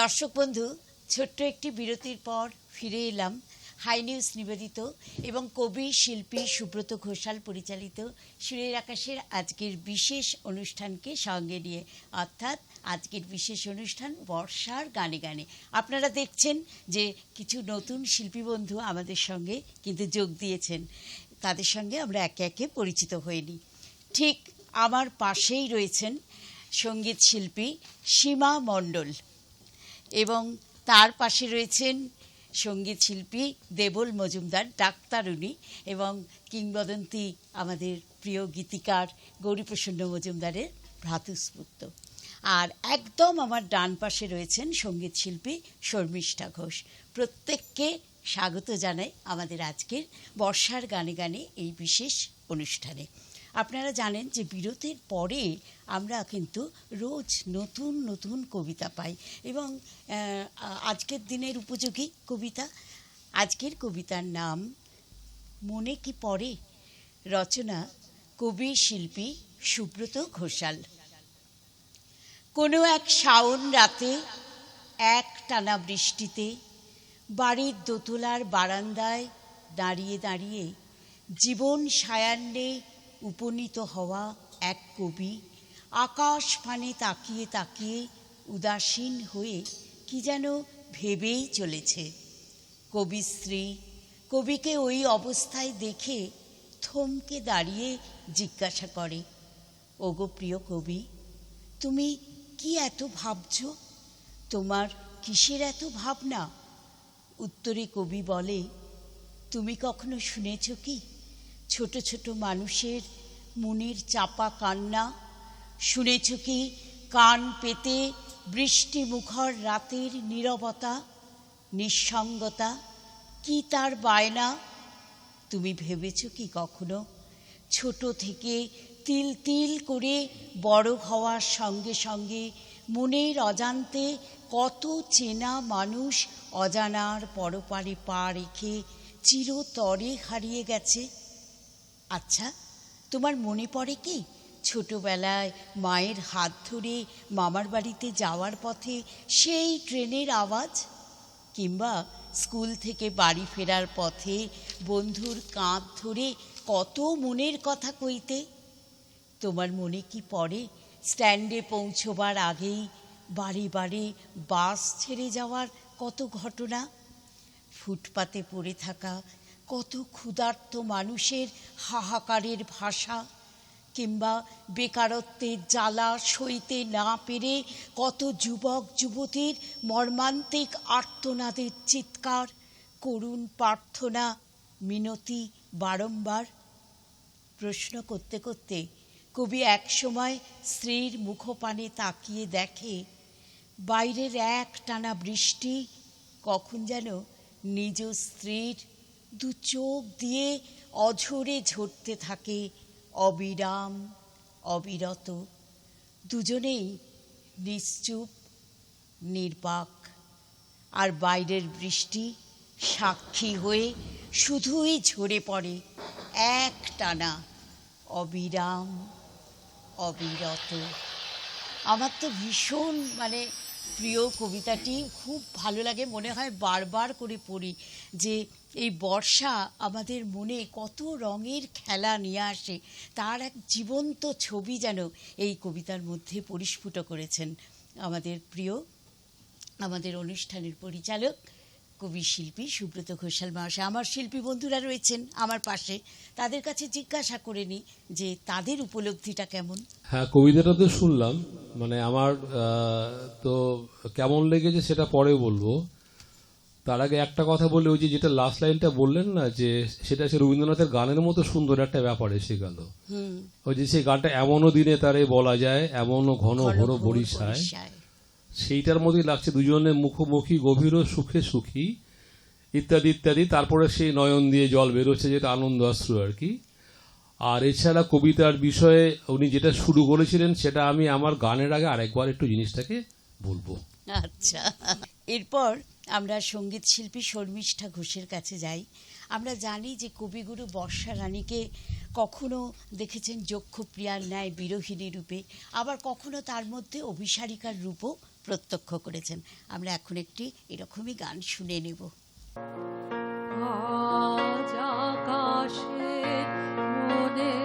দর্শক বন্ধু, ছোট্ট একটি বিরতির পর ফিরে এলাম। হাই নিউজ নিবেদিত এবং কবি, শিল্পী সুব্রত ঘোষাল পরিচালিত সুরের আকাশের আজকের বিশেষ অনুষ্ঠানকে সঙ্গে নিয়ে, অর্থাৎ আজকের বিশেষ অনুষ্ঠান বর্ষার গানে গানে। আপনারা দেখছেন যে কিছু নতুন শিল্পী বন্ধু আমাদের সঙ্গে কিন্তু যোগ দিয়েছেন। তাদের সঙ্গে আমরা একে একে পরিচিত হইনি ঠিক আমার পাশেই রয়েছেন সংগীত শিল্পী সীমা মণ্ডল। এবং তার পাশে রয়েছেন সংগীত শিল্পী দেবল মজুমদার ডাক্তার উনি এবং কিংবদন্তি আমাদের প্রিয় গীতিকার গৌরীপ্রসন্ন মজুমদারের ভ্রাতুস্পুত্র আর একদম আমার ডান পাশে রয়েছেন সংগীত শিল্পী শর্মিষ্ঠা ঘোষ। প্রত্যেককে স্বাগত জানাই আমাদের আজকের বর্ষার গানে গানে এই বিশেষ অনুষ্ঠানে। আপনারা জানেন যে বিরতির পরে আমরা কিন্তু রোজ নতুন নতুন কবিতা পাই এবং আজকের দিনের উপযোগী কবিতা, আজকের কবিতার নাম মনে কি পড়ে? রচনা কবি শিল্পী সুব্রত ঘোষাল। কোনো এক শাওন রাতে এক টানা বৃষ্টিতে বাড়ির দোতলার বারান্দায় দাঁড়িয়ে দাঁড়িয়ে জীবন সায়ান্নে উপনীত হওয়া এক কবি আকাশ পানে তাকিয়ে তাকিয়ে উদাসীন হয়ে কি যেন ভেবেই চলেছে। কবি কবিকে ওই অবস্থায় দেখে থমকে দাঁড়িয়ে জিজ্ঞাসা করে, ওগো প্রিয় কবি, তুমি কি এত ভাবছ? তোমার কিসের এত ভাবনা? উত্তরে কবি বলে, তুমি কখনো শুনেছ কি? ছোট ছোট মানুষের মনের চাপা কান্না। শুনেছ কি কান পেতে বৃষ্টি মুখর রাতের নীরবতা, নিঃসঙ্গতা? কি তার বায়না? তুমি ভেবেছ কি কখনো? ছোট থেকে তিল তিল করে বড় হওয়ার সঙ্গে সঙ্গে মনের অজান্তে কত চেনা মানুষ অজানার পরপারে পা রেখে চিরতরে হারিয়ে গেছে। আচ্ছা তোমার মনে পড়ে কি? ছোটবেলায় মায়ের হাত ধরে মামার বাড়িতে যাওয়ার পথে সেই ট্রেনের আওয়াজ? কিংবা স্কুল থেকে বাড়ি ফেরার পথে বন্ধুর কাঁধ ধরে কত মনের কথা কইতে? তোমার মনে কি পড়ে? স্ট্যান্ডে পৌঁছবার আগেই বাড়ি বাড়ি বাস ছেড়ে যাওয়ার কত ঘটনা? ফুটপাতে পড়ে থাকা কত ক্ষুধার্ত মানুষের হাহাকারের ভাষা, কিংবা বেকারত্বের জ্বালা সইতে না পেরে কত যুবক, যুবতীর মর্মান্তিক আর্তনাদের চিৎকার, করুণ প্রার্থনা, মিনতি বারংবার প্রশ্ন করতে করতে কবি একসময় স্ত্রীর মুখপানে তাকিয়ে দেখে, বাইরের এক টানা বৃষ্টি কখন যেন নিজ স্ত্রীর দু চোখ দিয়ে অঝরে ঝরতে থাকে অবিরাম, অবিরত। দুজনেই নিশ্চুপ, নির্বাক। আর বাইরের বৃষ্টি সাক্ষী হয়ে শুধুই ঝরে পড়ে এক টানা অবিরাম, অবিরত। আমার তো ভীষণ মানে প্রিয় কবিতাটি খুব ভালো লাগে, মনে হয় বারবার করে পড়ি যে এই বর্ষা আমাদের মনে কত রঙের খেলা নিয়ে আসে, তার এক জীবন্ত ছবি যেন এই কবিতার মধ্যে পরিস্ফুট করেছেন আমাদের প্রিয়, আমাদের অনুষ্ঠানের পরিচালক কবি শিল্পী সুব্রত ঘোষাল মহাশয় আমার শিল্পী বন্ধুরা রয়েছেন আমার পাশে। তাদের কাছে জিজ্ঞাসা করে নিই যে তাদের উপলব্ধিটা কেমন? হ্যাঁ কবিতাটা তো শুনলাম। মানে আমার তো কেমন লেগেছে সেটা পরে বলব। তার আগে একটা কথা বলে ওই যে যেটা লাস্ট লাইনটা বললেন না যে সেটা সে রবীন্দ্রনাথের গানের মতো সুন্দর একটা ব্যাপার এসে গেল। হুম। ওই যে সেই গানটা এমনও দিনে তারে বলা যায় এমনও ঘন ঘোর ঘন বরিশায়। সেইটার মধ্যেই লাগছে দুজনের মুখোমুখি গভীর সুখে সুখী, ইত্যাদি ইত্যাদি। তারপরে সেই নয়ন দিয়ে জল বেরোচ্ছে, যেটা আনন্দ অশ্রু আর কি। আর এছাড়া কবিতার বিষয়ে উনি যেটা শুরু করেছিলেন, সেটা আমি আমার গানের আগে আরেকবার একটু জিনিসটাকে বলব। আচ্ছা। এরপর আমরা সংগীত শিল্পী শর্মিষ্ঠা ঘোষের কাছে যাই। আমরা জানি যে কবিগুরু বর্ষা রানীকে কখনো দেখেছেন যক্ষপ্রিয়ার ন্যায় বিরোহিনী রূপে, আবার কখনো তার মধ্যে অভিসারিকার রূপও প্রত্যক্ষ করেছেন। আমরা এখন একটি এরকমই গান শুনে নেব। আকাশে মনে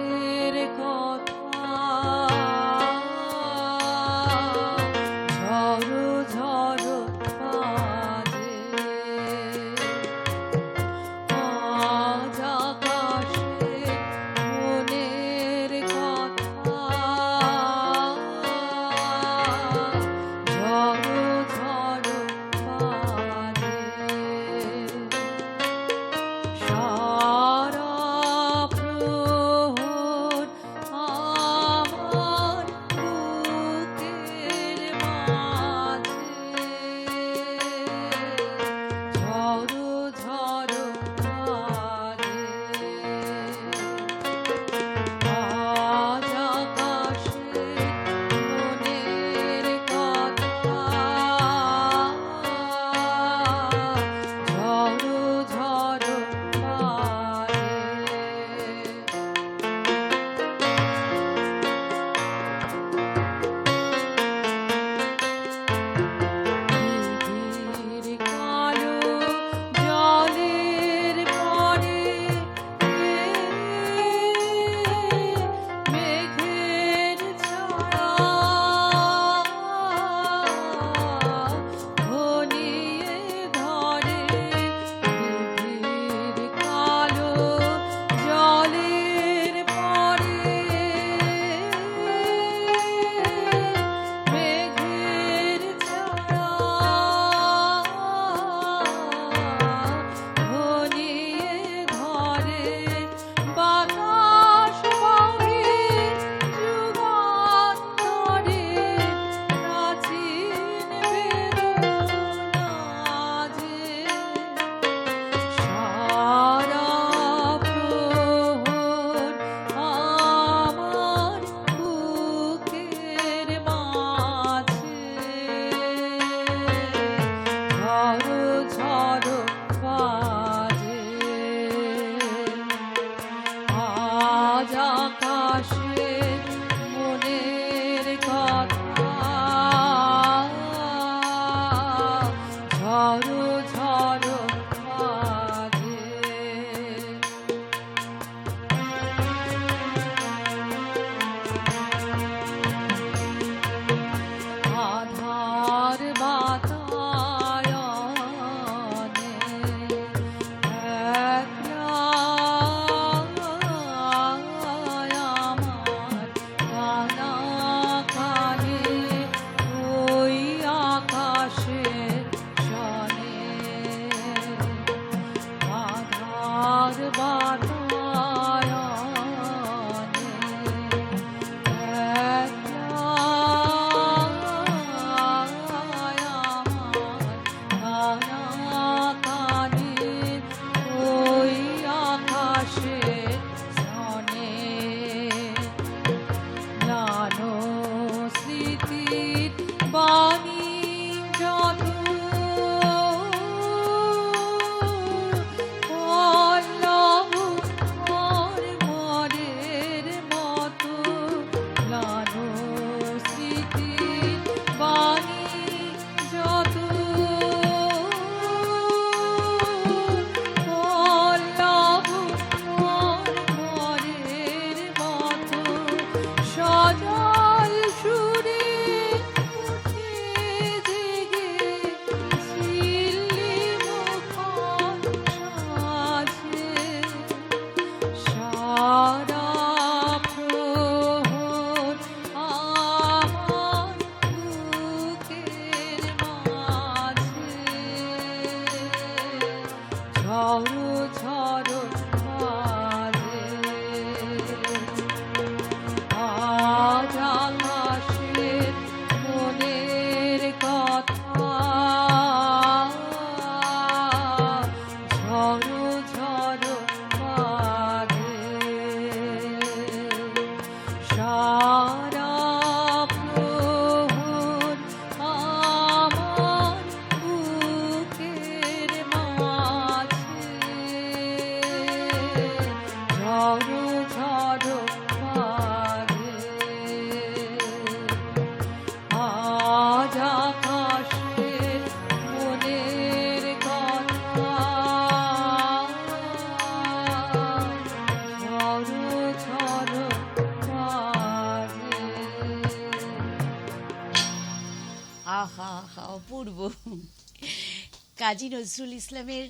কাজী নজরুল ইসলামের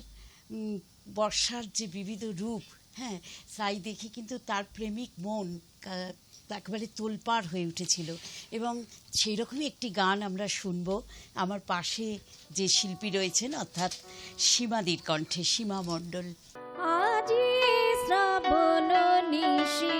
বর্ষার যে বিবিধ রূপ হ্যাঁ তাই দেখে কিন্তু তার প্রেমিক মন একেবারে তোলপাড় হয়ে উঠেছিল। এবং সেই রকমই একটি গান আমরা শুনব। আমার পাশে যে শিল্পী রয়েছেন, অর্থাৎ সীমাদির কণ্ঠে সীমা মণ্ডল। আজি শ্রাবণ নিশি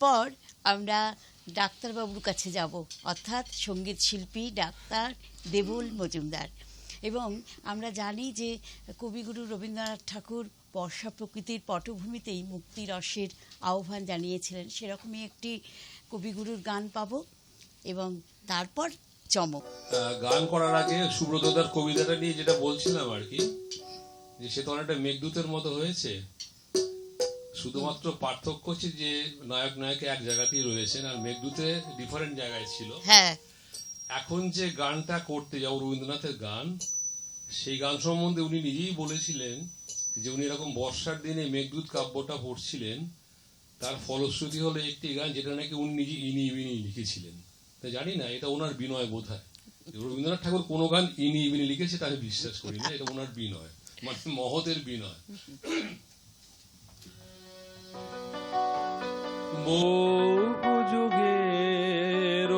এরপর আমরা ডাক্তারবাবুর কাছে যাব, অর্থাৎ সংগীত শিল্পী ডাক্তার দেবুল মজুমদার। এবং আমরা জানি যে কবিগুরু রবীন্দ্রনাথ ঠাকুর বর্ষা প্রকৃতির পটভূমিতেই মুক্তি রসের আহ্বান জানিয়েছিলেন। সেরকমই একটি কবিগুরুর গান পাবো এবং তারপর চমক। গান করার আগে সুব্রতদার কবিতাটা নিয়ে যেটা বলছিলাম আর কি, যে সে তো অনেকটা মেঘদূতের মতো হয়েছে। শুধুমাত্র পার্থক্য হচ্ছে যে নায়ক নায়িকা এক জায়গাতেই রয়েছেন আর মেঘদূতে ডিফারেন্ট জায়গায় ছিল। হ্যাঁ। এখন যে গানটা করতে যাও রবীন্দ্রনাথের গান সেই গান সম্বন্ধে উনি নিজেই বলেছিলেন যে উনি এরকম বর্ষার দিনে মেঘদূত কাব্যটা পড়ছিলেন তার ফলশ্রুতি হলো একটি গান যেটা নাকি উনি নিজে ইনি ইবিনি লিখেছিলেন। তা জানি না এটা ওনার বিনয় বোধ হয় রবীন্দ্রনাথ ঠাকুর কোনো গান ইনি ইবিনি লিখেছে তা আমি বিশ্বাস করি না এটা ওনার বিনয় মানে মহতের বিনয়। বহু যুগের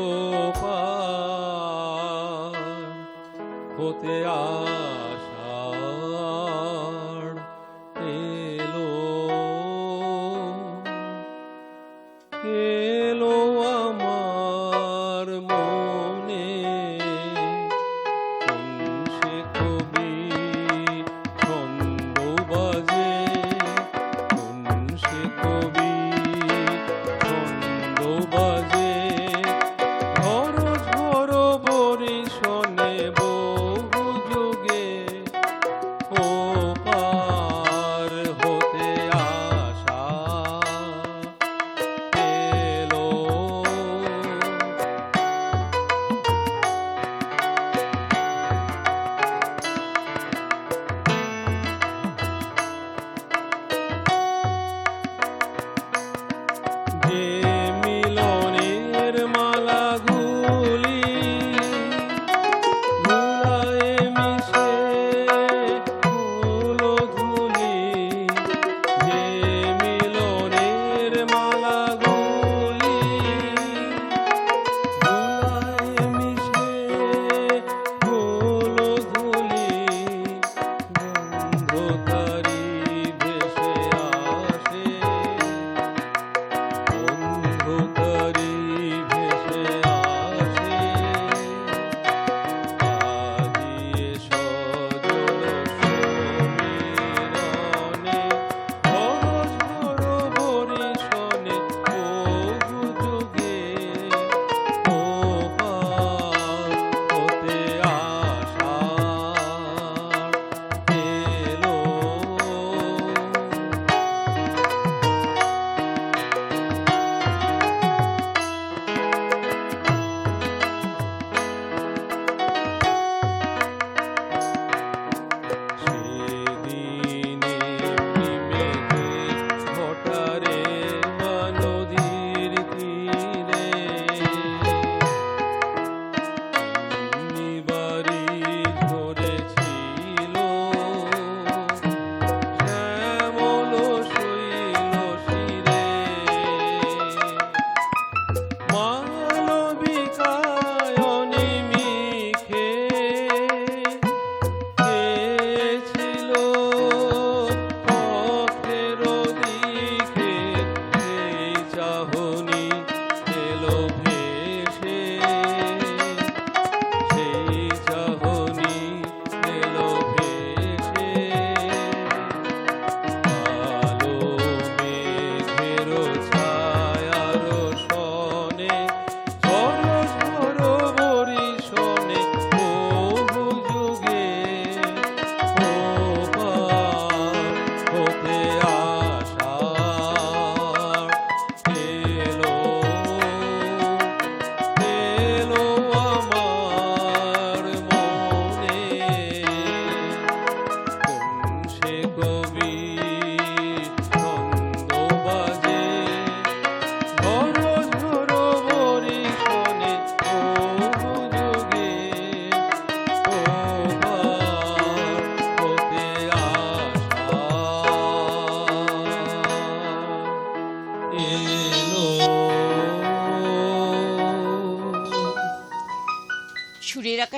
হতে আষাঢ়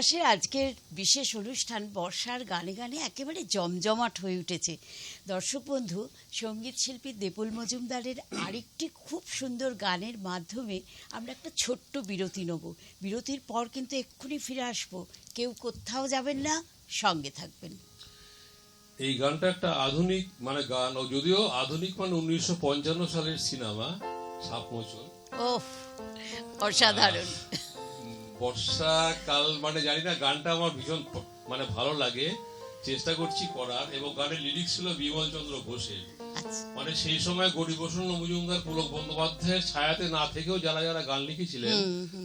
আকাশের আজকের বিশেষ অনুষ্ঠান বর্ষার গানে গানে একেবারে জমজমাট হয়ে উঠেছে। দর্শক বন্ধু সংগীত শিল্পী দেপুল মজুমদারের আরেকটি খুব সুন্দর গানের মাধ্যমে আমরা একটা ছোট্ট বিরতি নেব। বিরতির পর কিন্তু এক্ষুনি ফিরে আসব। কেউ কোথাও যাবেন না সঙ্গে থাকবেন। এই গানটা একটা আধুনিক মানে গান ও যদিও আধুনিক মানে উনিশশো পঞ্চান্ন সালের সিনেমা সাপমোচন ওফ অসাধারণ। বর্ষাকাল মানে জানি না গানটা আমার ভীষণ মানে ভালো লাগে। চেষ্টা করছি করার এবং গানের লিরিক্স ছিল বিমল চন্দ্র ঘোষের। আচ্ছা। মানে সেই সময় গরিবসন্ন মজুমদার পুলক বন্দ্যোপাধ্যায়ের ছায়াতে না থেকেও যারা যারা গান লিখেছিলেন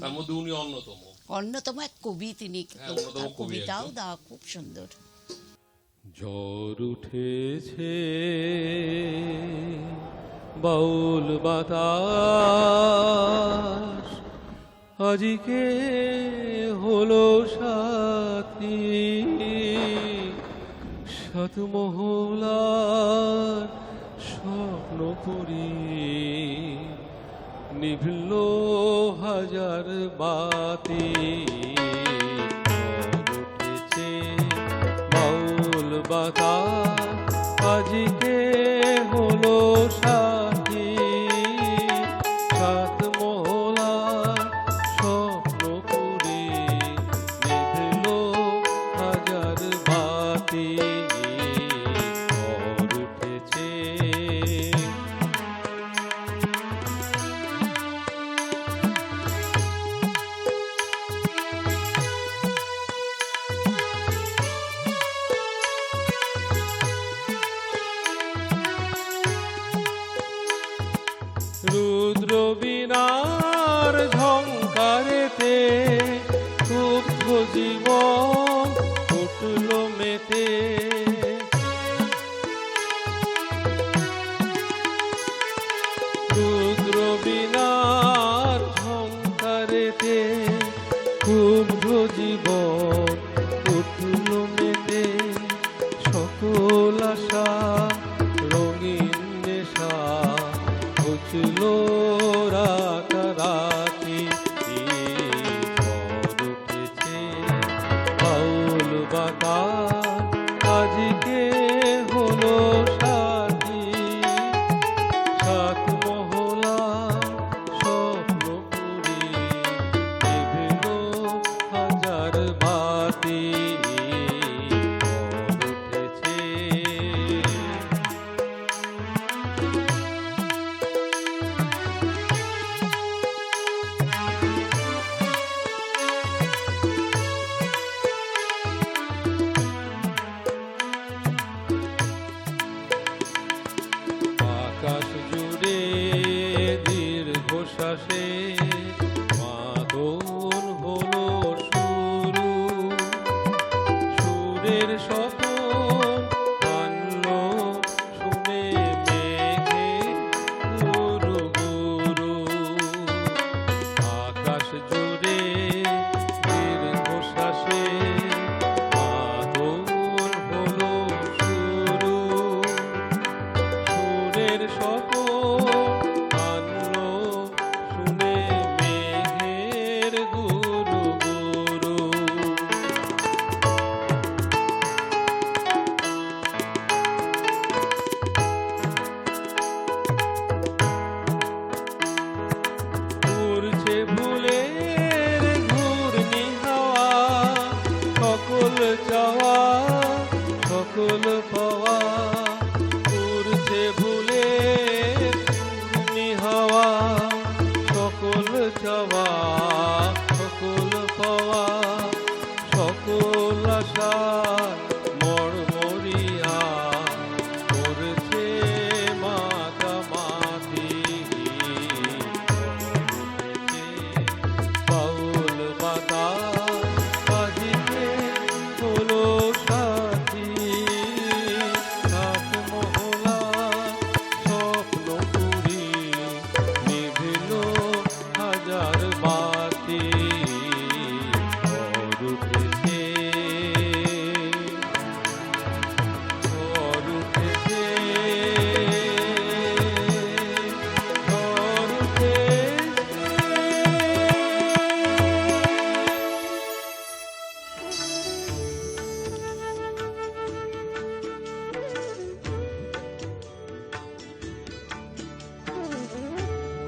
তার মধ্যে উনি অন্যতম। অন্যতম এক কবি তিনি। হ্যাঁ, অন্যতম কবি কবিতাও। দেওয়া খুব সুন্দর। ঝড় উঠেছে বাউল বাতাস। আজকে হলো সাথী। সাত মহলার স্বপ্ন করি নিভল হাজার বাতি। উঠেছে বাউল বাতা